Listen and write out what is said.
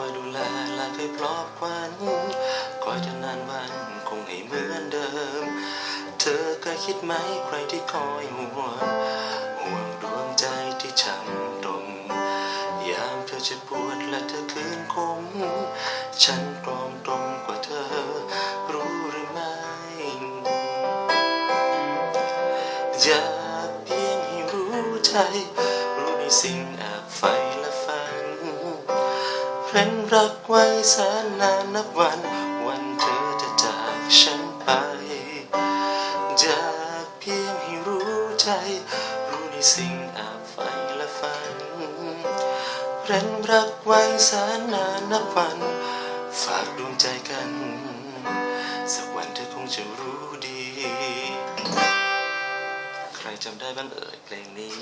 คอยดูแลและเคยปลอบขวัญคอยจนนานวันคงให้เหมือนเดิม เธอเคยคิดไหมใครที่คอยห่วงห่วงดวงใจที่ช้ำตรงยามเธอจะปวดและเธอคืนคมฉันตรอมตรงกว่าเธอ รู้หรือไม่อยากเพียงให้รู้ใจ รู้ในสิ่งแอบไฟและฝัน เร้นรักไว้แสนนานนับวัน วันเธอจะจากฉันไปอยากเพียงให้รู้ใจ รู้ในสิ่งแอบไฟและฝัน เร้นรักไว้แสนนานนับวัน ฝากดวงใจกัน สักวันเธอคงจะรู้ดี ใครจำได้บ้างเอ่ยเพลงนี้